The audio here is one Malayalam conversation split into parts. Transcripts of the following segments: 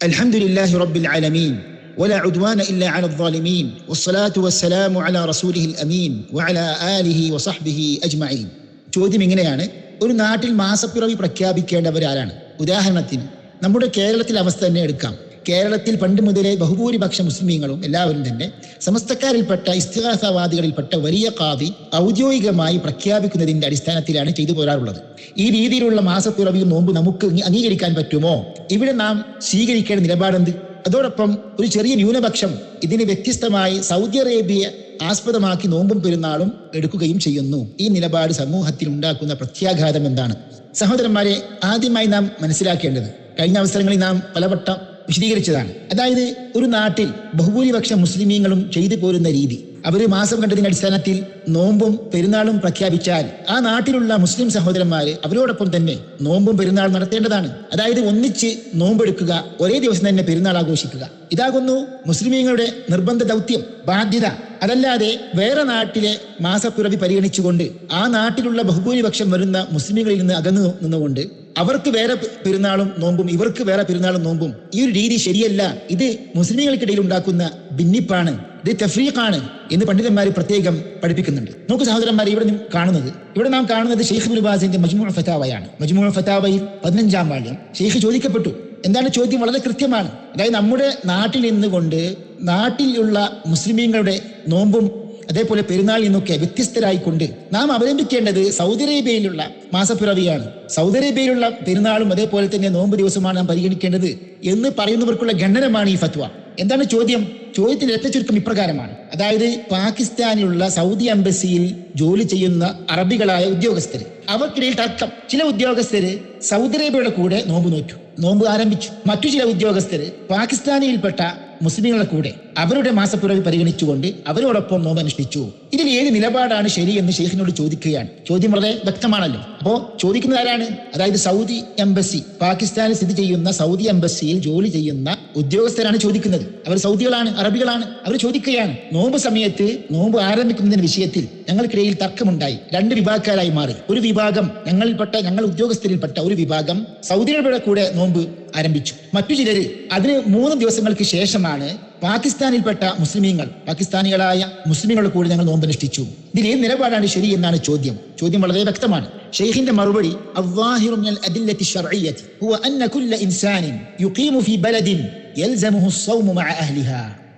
الحمد لله رب العالمين ولا عدوان إلا على الظالمين والصلاة والسلام على رسوله الأمين وعلى آله وصحبه أجمعين ചോദ്യം ഇങ്ങനെയാണ് ഒരു നാട്ടിൽ മാസപ്പിറവി പ്രഖ്യാപിക്കേണ്ടവരാരാണ് ഉദാഹരണത്തിന് നമ്മുടെ കേരളത്തിലെ അവസ്ഥ തന്നെ എടുക്കാം കേരളത്തിൽ പണ്ട് മുതലേ ബഹുഭൂരിപക്ഷ മുസ്ലിമീങ്ങളും എല്ലാവരും തന്നെ സമസ്തക്കാരിൽപ്പെട്ട ഇസ്തിഹാസവാദികളിൽപ്പെട്ട വലിയ കാവി ഔദ്യോഗികമായി പ്രഖ്യാപിക്കുന്നതിന്റെ അടിസ്ഥാനത്തിലാണ് ചെയ്തു പോരാറുള്ളത്. ഈ രീതിയിലുള്ള മാസത്തുറവിയും നോമ്പ് നമുക്ക് അംഗീകരിക്കാൻ പറ്റുമോ? ഇവിടെ നാം സ്വീകരിക്കേണ്ട നിലപാടെന്ത്? അതോടൊപ്പം ഒരു ചെറിയ ന്യൂനപക്ഷം ഇതിന് വ്യത്യസ്തമായി സൗദി അറേബ്യ ആസ്പദമാക്കി നോമ്പും പെരുന്നാളും എടുക്കുകയും ചെയ്യുന്നു. ഈ നിലപാട് സമൂഹത്തിൽ ഉണ്ടാക്കുന്ന പ്രത്യാഘാതം എന്താണ്? സഹോദരന്മാരെ ആദ്യമായി നാം മനസ്സിലാക്കേണ്ടത് കഴിഞ്ഞ അവസരങ്ങളിൽ നാം പലവട്ടം വിശദീകരിച്ചതാണ്. അതായത് ഒരു നാട്ടിൽ ബഹുഭൂരിപക്ഷം മുസ്ലിമീങ്ങളും ചെയ്തു പോരുന്ന രീതി. അവർ മാസം കണ്ടതിന്റെ അടിസ്ഥാനത്തിൽ നോമ്പും പെരുന്നാളും പ്രഖ്യാപിച്ചാൽ ആ നാട്ടിലുള്ള മുസ്ലിം സഹോദരന്മാർ അവരോടൊപ്പം തന്നെ നോമ്പും പെരുന്നാൾ നടത്തേണ്ടതാണ്. അതായത് ഒന്നിച്ച് നോമ്പെടുക്കുക ഒരേ ദിവസം തന്നെ പെരുന്നാൾ ആഘോഷിക്കുക. ഇതാകുന്നു മുസ്ലിമീങ്ങളുടെ നിർബന്ധ ദൗത്യം ബാധ്യത. അതല്ലാതെ വേറെ നാട്ടിലെ മാസപ്പിറവി പരിഗണിച്ചുകൊണ്ട് ആ നാട്ടിലുള്ള ബഹുഭൂരിപക്ഷം വരുന്ന മുസ്ലിമുകളിൽ നിന്ന് അകന്നു നിന്നുകൊണ്ട് അവർക്ക് വേറെ പെരുന്നാളും നോമ്പും ഇവർക്ക് വേറെ പെരുന്നാളും നോമ്പും. ഈ ഒരു രീതി ശരിയല്ല. ഇത് മുസ്ലിമുകൾക്കിടയിൽ ഉണ്ടാക്കുന്ന ഭിന്നിപ്പാണ്. ഇത് തഫ്രീഖാണ് എന്ന് പണ്ഡിതന്മാർ പ്രത്യേകം പഠിപ്പിക്കുന്നുണ്ട്. നമുക്ക് സഹോദരന്മാർ ഇവിടെ കാണുന്നത്. ഇവിടെ നാം കാണുന്നത് ഷെയ്ഖ് മുൽബാസിന്റെ മജ്മു ഫത്താവയാണ് മജ്മു ഫത്താവയിൽ പതിനഞ്ചാം വാല്യം ഷെയ്ഖ് ചോദിക്കപ്പെട്ടു. എന്താണ് ചോദ്യം? വളരെ കൃത്യമാണ്. അതായത് നമ്മുടെ നാട്ടിൽ നിന്നുകൊണ്ട് നാട്ടിലുള്ള മുസ്ലിമീങ്ങളുടെ നോമ്പും അതേപോലെ പെരുന്നാൾ നിന്നൊക്കെ വ്യത്യസ്തരായിക്കൊണ്ട് നാം അവലംബിക്കേണ്ടത് സൗദി അറേബ്യയിലുള്ള മാസപ്പിറവിയാണ്. സൗദി അറേബ്യയിലുള്ള പെരുന്നാളും അതേപോലെ തന്നെ നോമ്പ് ദിവസമാണ് നാം പരിഗണിക്കേണ്ടത് എന്ന് പറയുന്നവർക്കുള്ള ഖണ്ഡനമാണ് ഈ ഫത്വ. എന്താണ് ചോദ്യം? ചോദ്യത്തിൽ ഏറ്റ ചുരുക്കം ഇപ്രകാരമാണ്. അതായത് പാകിസ്ഥാനിലുള്ള സൗദി എംബസിയിൽ ജോലി ചെയ്യുന്ന അറബികളായ ഉദ്യോഗസ്ഥര്. അവർക്കിടയിൽ തർക്കം. ചില ഉദ്യോഗസ്ഥര് സൗദി അറേബ്യയുടെ കൂടെ നോമ്പ് നോറ്റു. നോമ്പ് ആരംഭിച്ചു. മറ്റു ചില ഉദ്യോഗസ്ഥര് പാകിസ്ഥാനിയിൽപ്പെട്ട മുസ്ലിങ്ങളുടെ കൂടെ അവരുടെ മാസപ്പിറവി പരിഗണിച്ചുകൊണ്ട് അവരോടൊപ്പം നോമ്പ് അനുഷ്ഠിച്ചു. ഇതിൽ ഏത് നിലപാടാണ് ശരി എന്ന് ഷെയ്ഖിനോട് ചോദിക്കുകയാണ്. ചോദ്യം വളരെ വ്യക്തമാണല്ലോ. അപ്പോ ചോദിക്കുന്നത് ആരാണ്? അതായത് സൗദി എംബസി. പാകിസ്ഥാനിൽ സ്ഥിതി ചെയ്യുന്ന സൗദി എംബസിയിൽ ജോലി ചെയ്യുന്ന ഉദ്യോഗസ്ഥരാണ് ചോദിക്കുന്നത്. അവർ സൗദികളാണ് അറബികളാണ്. അവർ ചോദിക്കുകയാണ് നോമ്പ് സമയത്ത് നോമ്പ് ആരംഭിക്കുന്നതിന്റെ വിഷയത്തിൽ ഞങ്ങൾക്കിടയിൽ തർക്കമുണ്ടായി. രണ്ട് വിഭാഗക്കാരായി മാറി. ഒരു വിഭാഗം ഞങ്ങളിൽപ്പെട്ട ഞങ്ങൾ ഉദ്യോഗസ്ഥരിൽപ്പെട്ട ഒരു വിഭാഗം സൗദികളുടെ കൂടെ നോമ്പ് ആരംഭിച്ചു. മറ്റു ചിലര് അതിന് മൂന്ന് ദിവസങ്ങൾക്ക് ശേഷമാണ് പാകിസ്ഥാനിൽപ്പെട്ട മുസ്ലിമീങ്ങൾ പാകിസ്ഥാനികളായ മുസ്ലിമുകളുടെ കൂടെ ഞങ്ങൾ നോമ്പ് അനുഷ്ഠിച്ചു. ഇതിൽ ഏത് നിലപാടാണ് ശരി എന്നാണ് ചോദ്യം. ചോദ്യം വളരെ വ്യക്തമാണ്. ഷെയ്ഖിന്റെ മറുപടി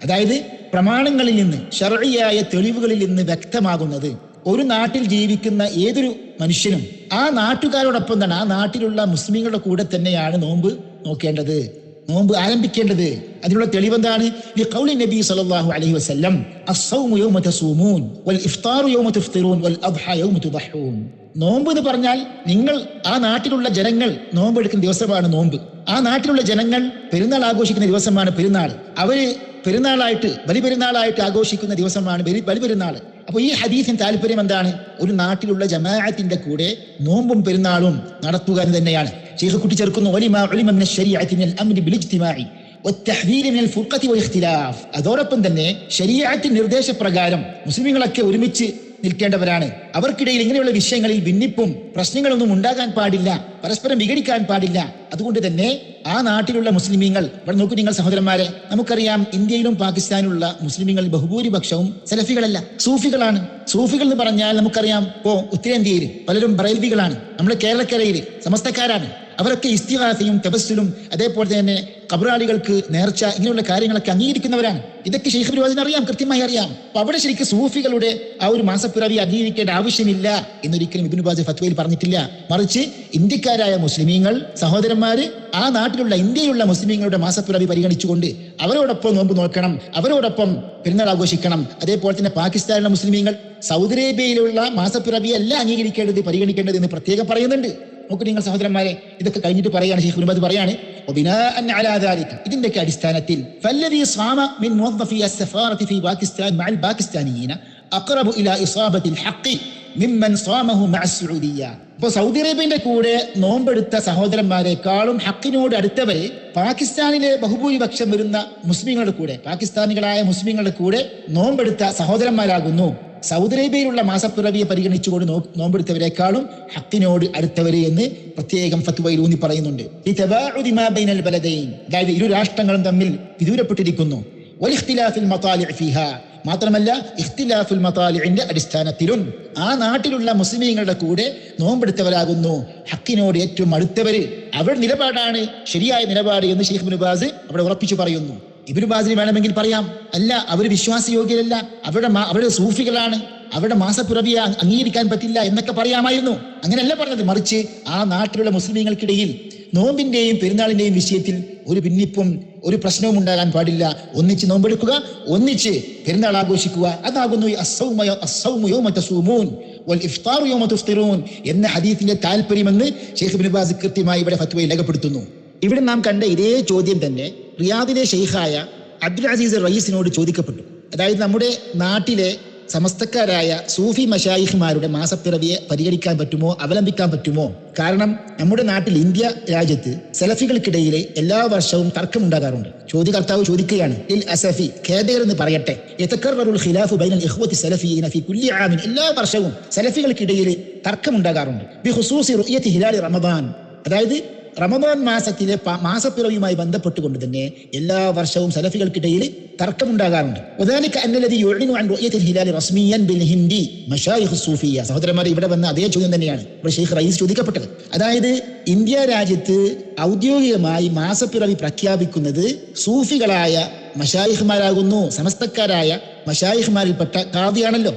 അതായത് പ്രമാണങ്ങളിൽ നിന്ന് ഷർഇയായ തെളിവുകളിൽ നിന്ന് വ്യക്തമാകുന്നത് ഒരു നാട്ടിൽ ജീവിക്കുന്ന ഏതൊരു മനുഷ്യനും ആ നാട്ടുകാരോടൊപ്പം തന്നെ ആ നാട്ടിലുള്ള മുസ്ലിങ്ങളുടെ കൂടെ തന്നെയാണ് നോമ്പ് നോക്കേണ്ടത് നോമ്പ് ആരംഭിക്കേണ്ടത്. അതിനുള്ള തെളിവെന്താണ്? ലിഖൗലി നബി സല്ലല്ലാഹു അലൈഹി വസല്ലം അസ്സൗമു യൗമ തസൂമൂൻ വൽ യൗമ വൽ യൗമ നോമ്പ് എന്ന് പറഞ്ഞാൽ നിങ്ങൾ ആ നാട്ടിലുള്ള ജനങ്ങൾ നോമ്പ് എടുക്കുന്ന ദിവസമാണ് നോമ്പ്. ആ നാട്ടിലുള്ള ജനങ്ങൾ പെരുന്നാൾ ആഘോഷിക്കുന്ന ദിവസമാണ് പെരുന്നാൾ. അവർ പെരുന്നാളായിട്ട് ബലിപെരുന്നാളായിട്ട് ആഘോഷിക്കുന്ന ദിവസമാണ് ബലി ബലിപെരുന്നാൾ അപ്പോൾ ഈ ഹദീസിന് താല്പര്യം എന്താണ്? ഒരു നാട്ടിലുള്ള ജമാഅത്തിന്റെ കൂടെ നോമ്പും പെരുന്നാളും നടത്തുക എന്ന് തന്നെയാണ്. ഷെയ്ഖ് കുട്ടി ചേർക്കുന്ന അതോടൊപ്പം തന്നെ ശരീരത്തിൽ നിർദ്ദേശപ്രകാരം മുസ്ലിങ്ങളൊക്കെ ഒരുമിച്ച് നിൽക്കേണ്ടവരാണ്. അവർക്കിടയിൽ ഇങ്ങനെയുള്ള വിഷയങ്ങളിൽ ഭിന്നിപ്പും പ്രശ്നങ്ങളൊന്നും ഉണ്ടാകാൻ പാടില്ല പരസ്പരം വിഘടിക്കാൻ പാടില്ല. അതുകൊണ്ട് തന്നെ ആ നാട്ടിലുള്ള മുസ്ലിമീങ്ങൾ ഇവിടെ നോക്കൂ നിങ്ങൾ സഹോദരന്മാരെ നമുക്കറിയാം ഇന്ത്യയിലും പാകിസ്ഥാനിലുള്ള മുസ്ലിമീങ്ങൾ ബഹുഭൂരിപക്ഷവും സെലഫികളല്ല സൂഫികളാണ്. സൂഫികൾ എന്ന് പറഞ്ഞാൽ നമുക്കറിയാം ഇപ്പോ ഉത്തരേന്ത്യയിൽ പലരും ബ്രൈൽവികളാണ്. നമ്മുടെ കേരളക്കരയിൽ സമസ്തക്കാരാണ്. അവരൊക്കെ ഇസ്തിഹാസയും തപസ്സിലും അതേപോലെ തന്നെ കബറാളികൾക്ക് നേർച്ച ഇങ്ങനെയുള്ള കാര്യങ്ങളൊക്കെ അംഗീകരിക്കുന്നവരാണ്. ഇതൊക്കെ ഷെയ്ഖ് പരിപാടിന് അറിയാം കൃത്യമായി അറിയാം. അപ്പൊ അവിടെ ശരിക്കും സൂഫികളുടെ ആ ഒരു മാസപ്പിറവി അംഗീകരിക്കേണ്ട ആവശ്യമില്ല എന്നൊരിക്കലും ഇബിൻ ബാജ് ഫത്വയിൽ പറഞ്ഞിട്ടില്ല. മറിച്ച് ഇന്ത്യക്കാരായ മുസ്ലിമീങ്ങൾ സഹോദരന്മാര് ആ നാട്ടിലുള്ള ഇന്ത്യയിലുള്ള മുസ്ലിമീങ്ങളുടെ മാസപ്പിറവി പരിഗണിച്ചുകൊണ്ട് അവരോടൊപ്പം നോമ്പ് നോക്കണം അവരോടൊപ്പം പെരുന്നാൾ ആഘോഷിക്കണം. അതേപോലെ തന്നെ പാകിസ്ഥാനിലെ മുസ്ലിമീങ്ങൾ സൗദി അറേബ്യയിലുള്ള മാസപ്പിറവി അല്ല അംഗീകരിക്കേണ്ടത് പരിഗണിക്കേണ്ടത് എന്ന് പ്രത്യേകം പറയുന്നുണ്ട്. നോക്കൂ നിങ്ങൾ സഹോദരന്മാരെ ഇതൊക്കെ കഴിഞ്ഞിട്ട് പറയുകയാണ് ഷെയ്ഖ് ബിനുബാദ് പറയാണ്. ഇതിന്റെ അടിസ്ഥാനത്തിൽ ഇപ്പോൾ സൗദി അറേബ്യന്റെ കൂടെ നോമ്പെടുത്ത സഹോദരന്മാരെക്കാളും ഹക്കിനോട് അടുത്തവരെ പാകിസ്ഥാനിലെ ബഹുഭൂരിപക്ഷം വരുന്ന മുസ്ലിങ്ങളുടെ കൂടെ പാകിസ്ഥാനികളായ മുസ്ലിങ്ങളുടെ കൂടെ നോമ്പെടുത്ത സഹോദരന്മാരാകുന്നു. സൗദി അറേബ്യയിലുള്ള മാസപ്പിറവിയെ പരിഗണിച്ചുകൊണ്ട് നോ നോമ്പെടുത്തവരെക്കാളും ഹക്കിനോട് അടുത്തവര് എന്ന് പ്രത്യേകം ഫത്വയിൽ ഊന്നി പറയുന്നുണ്ട്. ഈ ബൈനൽ ബലദൈൻ അതായത് ഇരു രാഷ്ട്രങ്ങളും തമ്മിൽ വിദൂരപ്പെട്ടിരിക്കുന്നു. മാത്രമല്ല ഇഖ്തിലാഫുൽ മതാലിന്റെ അടിസ്ഥാനത്തിലും ആ നാട്ടിലുള്ള മുസ്ലിമീങ്ങളുടെ കൂടെ നോമ്പെടുത്തവരാകുന്നു. ഹക്കിനോട് ഏറ്റവും അടുത്തവര്. അവരുടെ നിലപാടാണ് ശരിയായ നിലപാട് എന്ന് ഷെയ്ഖ് മുനുബാസ് അവിടെ ഉറപ്പിച്ചു പറയുന്നു. ഇബിനു ബാസിന് വേണമെങ്കിൽ പറയാം. അല്ല അവർ വിശ്വാസയോഗ്യരല്ല. അവരുടെ അവരുടെ സൂഫികളാണ്. അവരുടെ മാസപ്പിറവിയെ അംഗീകരിക്കാൻ പറ്റില്ല എന്നൊക്കെ പറയാമായിരുന്നു. അങ്ങനെയല്ല പറഞ്ഞത്. മറിച്ച് ആ നാട്ടിലുള്ള മുസ്ലിമീങ്ങൾക്കിടയിൽ നോമ്പിന്റെയും പെരുന്നാളിന്റെയും വിഷയത്തിൽ ഒരു ഭിന്നിപ്പും ഒരു പ്രശ്നവും ഉണ്ടാകാൻ പാടില്ല. ഒന്നിച്ച് നോമ്പെടുക്കുക ഒന്നിച്ച് പെരുന്നാൾ ആഘോഷിക്കുക. അതാകുന്നു എന്ന ഹദീഫിന്റെ താല്പര്യമെന്ന് ഷെയ്ഖ് ബാസ് കൃത്യമായി ഇവിടെ ഫത്വയിൽ രേഖപ്പെടുത്തുന്നു. ഇവിടെ നാം കണ്ട ഇതേ ചോദ്യം തന്നെ റിയാദിലെ ഷെയ്ഖായ അബ്ദുൽ അസീസ് റയീസിനോട് ചോദിക്കപ്പെട്ടു. അതായത് നമ്മുടെ നാട്ടിലെ സമസ്തക്കാരായ സൂഫി മഷായിഖ്മാരുടെ മാസപ്പിറവിയെ പരിഗണിക്കാൻ പറ്റുമോ അവലംബിക്കാൻ പറ്റുമോ? കാരണം നമ്മുടെ നാട്ടിൽ ഇന്ത്യ രാജ്യത്ത് സെലഫികൾക്കിടയിലെ എല്ലാ വർഷവും തർക്കം ഉണ്ടാകാറുണ്ട് ചോദ്യകർത്താവ് ചോദിക്കുകയാണ് ഇൽ അസഫി ഖേദർ എന്ന് പറയട്ടെ? ഖിലാഫു ബൈനൽ ഇഖ്വത്തി കുല്ലി ആമിൻ. എല്ലാ വർഷവും സെലഫികൾക്കിടയിൽ തർക്കമുണ്ടാകാറുണ്ട്. ബി ഹിലാലി റമദാൻ. അതായത് റമദാൻ മാസത്തിലെ മാസപ്പിറവിയുമായി ബന്ധപ്പെട്ടുകൊണ്ട് തന്നെ എല്ലാ വർഷവും സലഫികൾക്കിടയിൽ തർക്കമുണ്ടാകാറുണ്ട്. സഹോദരന്മാർ ഇവിടെ വന്ന അതേ ചോദ്യം തന്നെയാണ് ഷെയ്ഖ് റയീസ് ചോദിക്കപ്പെട്ടത്. അതായത് ഇന്ത്യ രാജ്യത്ത് ഔദ്യോഗികമായി മാസപ്പിറവി പ്രഖ്യാപിക്കുന്നത് സൂഫികളായ മഷായിഹ്മാരാകുന്നു സമസ്തക്കാരായ മഷായിഹ്മാരിൽപ്പെട്ട കാവ്യാണല്ലോ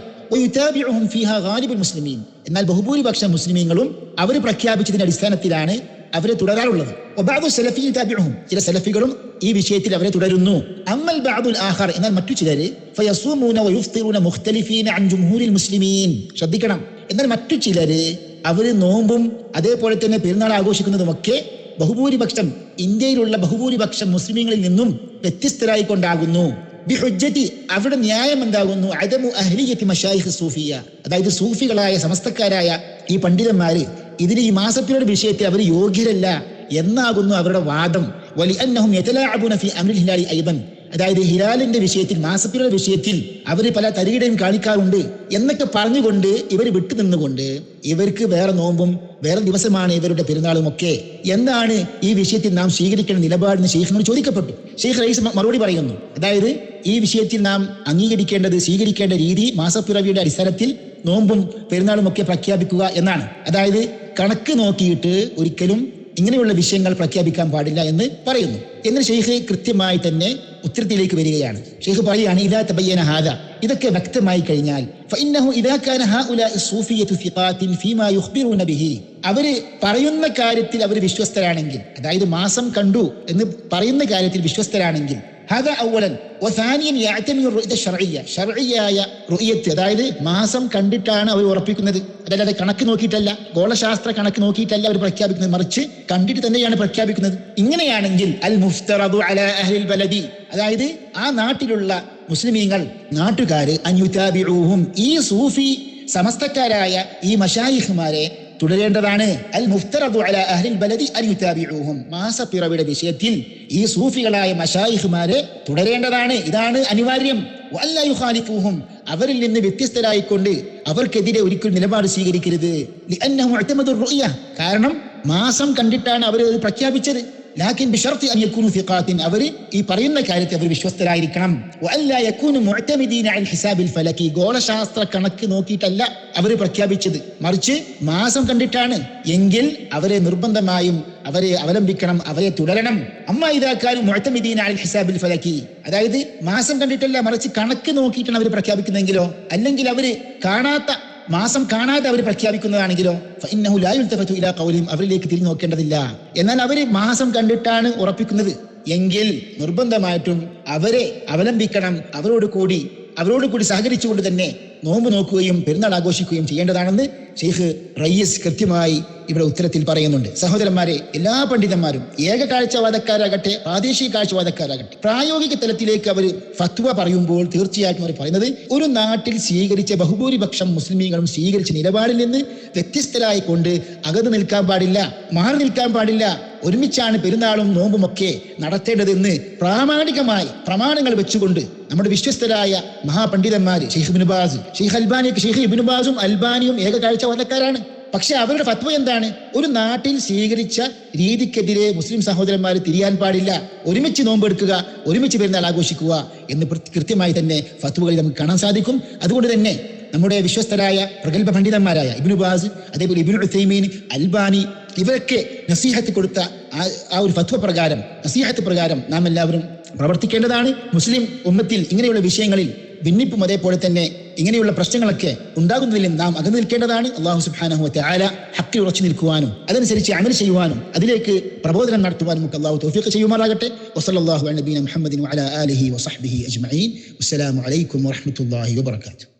മുസ്ലിമീൻ. എന്നാൽ ബഹുഭൂരിപക്ഷം മുസ്ലിമീങ്ങളും അവർ പ്രഖ്യാപിച്ചതിന്റെ അടിസ്ഥാനത്തിലാണ് അവരെ തുടരാറുള്ളത്. ഒബാബു സലഫി താബിഹും ചില സലഫികളും ഈ വിഷയത്തിൽ അവരെ തുടരുന്നു. അമ്മൽ ബാബുൽ ആഹാർ എന്നാൽ മറ്റു ചിലര് മുസ്ലിമീൻ. ശ്രദ്ധിക്കണം. എന്നാൽ മറ്റു ചിലര് അവർ നോമ്പും അതേപോലെ തന്നെ പെരുന്നാൾ ആഘോഷിക്കുന്നതുമൊക്കെ ബഹുഭൂരിപക്ഷം ഇന്ത്യയിലുള്ള ബഹുഭൂരിപക്ഷം മുസ്ലിമീങ്ങളിൽ നിന്നും വ്യത്യസ്തരായിക്കൊണ്ടാകുന്നു. കൊണ്ടാകുന്നു ന്യായം എന്താകുന്നു? അദമു അഹ്ലിയത്തി മഷായിഖ് സൂഫിയ. അതായത് സൂഫികളായ സമസ്തക്കാരായ ഈ പണ്ഡിതന്മാര് ഇതിന് ഈ മാസത്തിലൊരു വിഷയത്തിൽ അവർ യോഗ്യരല്ല എന്നാകുന്നു അവരുടെ വാദം. വലി അന്നഹും ഹിലാലി അതായത് ഹിലാലിന്റെ വിഷയത്തിൽ മാസപ്പിയുടെ വിഷയത്തിൽ അവർ പല തരികിടയും കാണിക്കാറുണ്ട് എന്നൊക്കെ പറഞ്ഞുകൊണ്ട് ഇവർ വിട്ടു നിന്നുകൊണ്ട് ഇവർക്ക് വേറെ നോമ്പും വേറെ ദിവസമാണ് ഇവരുടെ പെരുന്നാളും ഒക്കെ എന്താണ് ഈ വിഷയത്തിൽ നാം സ്വീകരിക്കേണ്ട നിലപാടെന്ന് ഷെയ്ഖിനോട് ചോദിക്കപ്പെട്ടു. ഷെയ്ഖ് റൈസ് മറുപടി പറയുന്നു. അതായത് ഈ വിഷയത്തിൽ നാം അംഗീകരിക്കേണ്ടത് സ്വീകരിക്കേണ്ട രീതി മാസപ്പിറവിയുടെ അടിസ്ഥാനത്തിൽ നോമ്പും പെരുന്നാളും ഒക്കെ പ്രഖ്യാപിക്കുക എന്നാണ്. അതായത് കണക്ക് നോക്കിയിട്ട് ഒരിക്കലും ഇങ്ങനെയുള്ള വിഷയങ്ങൾ പ്രഖ്യാപിക്കാൻ പാടില്ല എന്ന് പറയുന്നു. എന്ന് ഷെയ്ഖ് കൃത്യമായി തന്നെ ഉത്തരത്തിലേക്ക് വരികയാണ്. ഷെയ്ഖ് പറയുകയാണ് ഇതാ തബയ്യന ഹാദ. ഇതൊക്കെ വ്യക്തമായി കഴിഞ്ഞാൽ അവർ പറയുന്ന കാര്യത്തിൽ അവർ വിശ്വസ്തരാണെങ്കിൽ അതായത് മാസം കണ്ടു എന്ന് പറയുന്ന കാര്യത്തിൽ വിശ്വസ്തരാണെങ്കിൽ ഹത ഔവലൻ ഒസാനിയൻ യാറ്റമിയ റുഇത ഷർഇയ ഷർഇയായ റുഇയത്ത് അതായത് മാസം കണ്ടിട്ടാണ് അവർ ഉറപ്പിക്കുന്നത്. അതല്ലാതെ കണക്ക് നോക്കിയിട്ടല്ല. ഗോളശാസ്ത്ര കണക്ക് നോക്കിയിട്ടല്ല അവർ പ്രഖ്യാപിക്കുന്നത്. മറിച്ച് കണ്ടിട്ട് തന്നെയാണ് പ്രഖ്യാപിക്കുന്നത്. ഇങ്ങനെയാണെങ്കിൽ അൽ മുഫ്തറദു അല അഹ്ലിൽ ബലദി. അതായത് ആ നാട്ടിലുള്ള മുസ്ലിമീങ്ങൾ നാട്ടുകാര് അന്യുതാബിഊഹും ഈ സൂഫി സമസ്തക്കാരായ ഈ മഷായിഹുമാരെ തുടരേണ്ടതാണ്. അൽ മുഫ്തറദു അല അഹ്ലിൽ ബലദി അൻ യുതാബിഊഹും. മാസപ്പിറവിയുടെ വിഷയത്തിൽ ഈ സൂഫികളായ മഷായിഖുമാരെ തുടരേണ്ടതാണ്. ഇതാണ് അനിവാര്യം. വല്ല യുഖാലിഫൂഹും. അവരിൽ നിന്ന് വ്യത്യസ്തരായിക്കൊണ്ട് അവർക്കെതിരെ ഒരിക്കലും നിലപാട് സ്വീകരിക്കരുത്. കാരണം മാസം കണ്ടിട്ടാണ് അവർ പ്രഖ്യാപിച്ചത്. ലാക്കിൻ ബിഷർത്തി അൻ യകൂനു ഫിഖാത്തിൻ. അവർ ഈ പറയുന്ന കാര്യത്തെ അവർ വിശ്വസ്തരായിരിക്കണം. വഅല്ലാ യകൂനു മുഅ്തമിദീന അൽ ഹിസാബിൽ ഫലക്കി ഗോളശാസ്ത്ര കണക്ക് നോക്കിയിട്ടല്ല അവർ പ്രഖ്യാപിച്ചത്. മറിച്ച് മാസം കണ്ടിട്ടാണ്. എങ്കിൽ അവരെ നിർബന്ധമായും അവരെ അവലംബിക്കണം അവരെ തുടരണം. അമ്മ ഇതാക്കാനും മുഅ്തമിദീന അൽ ഹിസാബിൽ ഫലക്കി അതായത് മാസം കണ്ടിട്ടല്ല മറിച്ച് കണക്ക് നോക്കിയിട്ടാണ് അവർ പ്രഖ്യാപിക്കുന്നതെങ്കിലോ? അല്ലെങ്കിൽ അവർ കാണാത്ത മാസം കാണാതെ അവർ പ്രഖ്യാപിക്കുന്നതാണെങ്കിലോ ഇലാ ഖൗലിഹിം അവരിലേക്ക് തിരിഞ്ഞു നോക്കേണ്ടതില്ല. എന്നാൽ അവർ മാസം കണ്ടിട്ടാണ് ഉറപ്പിക്കുന്നത്. എങ്കിൽ നിർബന്ധമായിട്ടും അവരെ അവലംബിക്കണം അവരോട് കൂടി അവരോട് കൂടി സഹകരിച്ചുകൊണ്ട് തന്നെ നോമ്പ് നോക്കുകയും പെരുന്നാൾ ആഘോഷിക്കുകയും ചെയ്യേണ്ടതാണെന്ന് ഷെയ്ഖ് റയ്യസ് കൃത്യമായി ഇവിടെ ഉത്തരത്തിൽ പറയുന്നുണ്ട്. സഹോദരന്മാരെ എല്ലാ പണ്ഡിതന്മാരും ഏക കാഴ്ചവാദക്കാരാകട്ടെ പ്രാദേശിക കാഴ്ചവാദക്കാരാകട്ടെ. പ്രായോഗിക തലത്തിലേക്ക് അവർ ഫത്വ പറയുമ്പോൾ തീർച്ചയായിട്ടും അവർ പറയുന്നത് ഒരു നാട്ടിൽ സ്വീകരിച്ച ബഹുഭൂരിപക്ഷം മുസ്ലിമീങ്ങളും സ്വീകരിച്ച നിലപാടിൽ നിന്ന് വ്യത്യസ്തരായി കൊണ്ട് അകന്നു നിൽക്കാൻ പാടില്ല മാറി നിൽക്കാൻ പാടില്ല. ഒരുമിച്ചാണ് പെരുന്നാളും നോമ്പുമൊക്കെ നടത്തേണ്ടതെന്ന് പ്രാമാണികമായി പ്രമാണങ്ങൾ വെച്ചുകൊണ്ട് നമ്മുടെ വിശ്വസ്തരായ മഹാപണ്ഡിതന്മാർ ഷെയ്ഖ് ഇബിനുബാസ് ഷെയ്ഖ് അൽബാനിയൊക്കെ ഷെയ്ഖ് ഇബിനുബാസും അൽബാനിയും ഏക കാഴ്ചവല്ലക്കാരാണ് പക്ഷെ അവരുടെ ഫത്വ എന്താണ്? ഒരു നാട്ടിൽ സ്വീകരിച്ച രീതിക്കെതിരെ മുസ്ലിം സഹോദരന്മാർ തിരിയാൻ പാടില്ല. ഒരുമിച്ച് നോമ്പെടുക്കുക ഒരുമിച്ച് പെരുന്നാൾ ആഘോഷിക്കുക എന്ന് കൃത്യമായി തന്നെ ഫത്വകളിൽ നമുക്ക് കാണാൻ സാധിക്കും. അതുകൊണ്ട് തന്നെ നമ്മുടെ വിശ്വസ്തരായ പ്രഗത്ഭ പണ്ഡിതന്മാരായ ഇബിനു ബാസ് അതേപോലെ ഇബിനു ഉസൈമീൻ അൽബാനി ഇവരൊക്കെ നസീഹത്ത് കൊടുത്ത ആ ഒരു ഫത്വ പ്രകാരം നസീഹത്ത് പ്രകാരം നാം എല്ലാവരും പ്രവർത്തിക്കേണ്ടതാണ്. മുസ്ലിം ഉമ്മത്തിൽ ഇങ്ങനെയുള്ള വിഷയങ്ങളിൽ ഭിന്നിപ്പും അതേപോലെ തന്നെ ഇങ്ങനെയുള്ള പ്രശ്നങ്ങളൊക്കെ ഉണ്ടാകുന്നതിലും നാം അകന്നു നിൽക്കേണ്ടതാണ്. അള്ളാഹു സുബ്ഹാനഹു ആല ഹക്കി ഉറച്ചു നിൽക്കുവാനും അതനുസരിച്ച് അമൽ ചെയ്യുവാനും അതിലേക്ക് പ്രബോധനം നടത്തുവാനും ഒക്കെ അള്ളാഹു തൗഫീഖ് ചെയ്യുമാറാകട്ടെ. അലൈഹി നബീന മുഹമ്മദിൻ വഅലാ ആലിഹി വസഹ്ബിഹി അജ്മഈൻ. അസ്സലാമു അലൈക്കും വറഹ്മത്തുള്ളാഹി വബറകാതുഹു